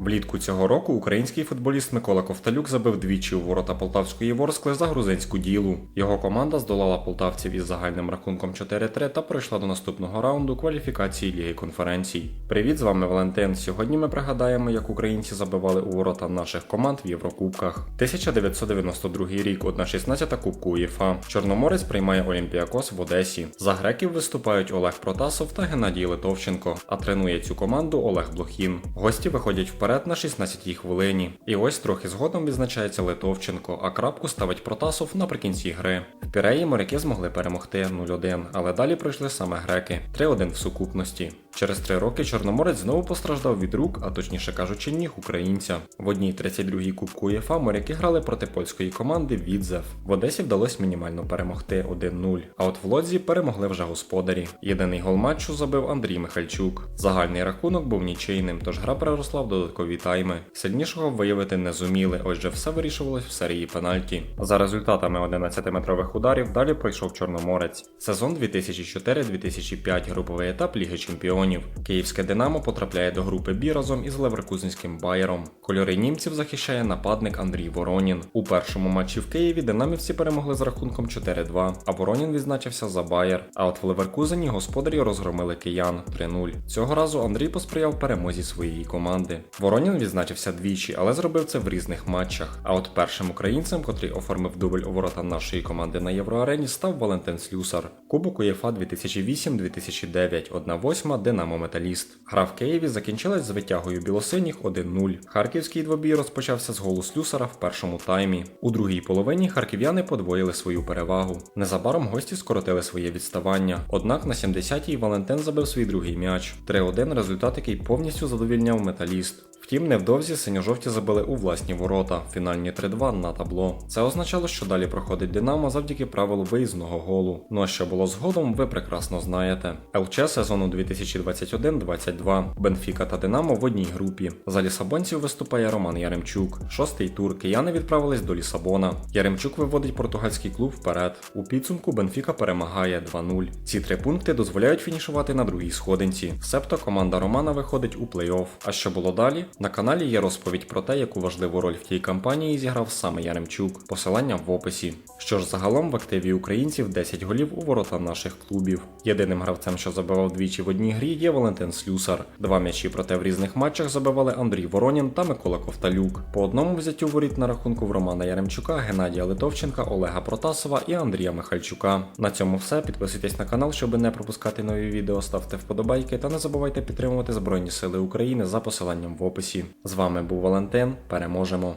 Влітку цього року український футболіст Микола Ковталюк забив двічі у ворота Полтавської Ворскли за грузинську ділу. Його команда здолала полтавців із загальним рахунком 4-3 та пройшла до наступного раунду кваліфікації Ліги конференцій. Привіт, з вами Валентин. Сьогодні ми пригадаємо, як українці забивали у ворота наших команд в Єврокубках. 1992 рік, 1-16 Кубку УЄФА. Чорноморець приймає Олімпіакос в Одесі. За греків виступають Олег Протасов та Геннадій Литовченко, а тренує цю команду Олег Блохін. Гості виходять вперед на 16-й хвилині. І ось трохи згодом відзначається Литовченко, а крапку ставить Протасов наприкінці гри. В Піреї моряки змогли перемогти 0-1, але далі пройшли саме греки 3-1 в сукупності. Через три роки Чорноморець знову постраждав від рук, а точніше кажучи, ніг українця. В одній 32-й кубку УЄФА моряки грали проти польської команди Відзев. В Одесі вдалося мінімально перемогти 1-0. А от в Лодзі перемогли вже господарі. Єдиний гол матчу забив Андрій Михальчук. Загальний рахунок був нічийним, тож гра переросла в додаткові тайми. Сильнішого виявити не зуміли, отже, все вирішувалось в серії пенальті. За результатами 11-метрових ударів далі пройшов Чорноморець. Сезон 2004-2005 груповий етап Ліги Чемпіонів. Київське Динамо потрапляє до групи Бі разом із Леверкузенським Байером. Кольори німців захищає нападник Андрій Воронін. У першому матчі в Києві динамівці перемогли з рахунком 4-2, а Воронін відзначився за Байер. А от в Леверкузені господарі розгромили киян 3-0. Цього разу Андрій посприяв перемозі своєї команди. Воронін відзначився двічі, але зробив це в різних матчах. А от першим українцем, котрий оформив дубль у ворота нашої команди на Євроарені, став Валентин Слюсар. Кубок УЄФА 2008-2009, 1-8 Динамо Металіст. Гра в Києві закінчилась з витягою білосиніх 1-0. Харківський двобій розпочався з голу Слюсара в першому таймі. У другій половині харків'яни подвоїли свою перевагу. Незабаром гості скоротили своє відставання. Однак на 70-й Валентин забив свій другий м'яч. 3-1 результат, який повністю задовільняв металіст. Втім, невдовзі синьо-жовті забили у власні ворота, фінальні 3-2 на табло. Це означало, що далі проходить Динамо завдяки правилу виїзного голу. Ну а що було згодом, ви прекрасно знаєте. ЛЧ сезону 2021-22. Бенфіка та Динамо в одній групі. За лісабонців виступає Роман Яремчук. Шостий тур кияни відправились до Лісабона. Яремчук виводить португальський клуб вперед. У підсумку Бенфіка перемагає 2-0. Ці три пункти дозволяють фінішувати на другій сходинці. Себто команда Романа виходить у плей-офф. А що було далі? На каналі є розповідь про те, яку важливу роль в тій кампанії зіграв саме Яремчук. Посилання в описі. Що ж, загалом в активі українців 10 голів у ворота наших клубів. Єдиним гравцем, що забивав двічі в одній грі, є Валентин Слюсар. Два м'ячі проте в різних матчах забивали Андрій Воронін та Микола Ковталюк. По одному взяттю воріт на рахунку в Романа Яремчука, Геннадія Литовченка, Олега Протасова і Андрія Михальчука. На цьому все. Підписуйтесь на канал, щоб не пропускати нові відео, ставте вподобайки та не забувайте підтримувати Збройні Сили України за посиланням в описі. З вами був Валентин. Переможемо!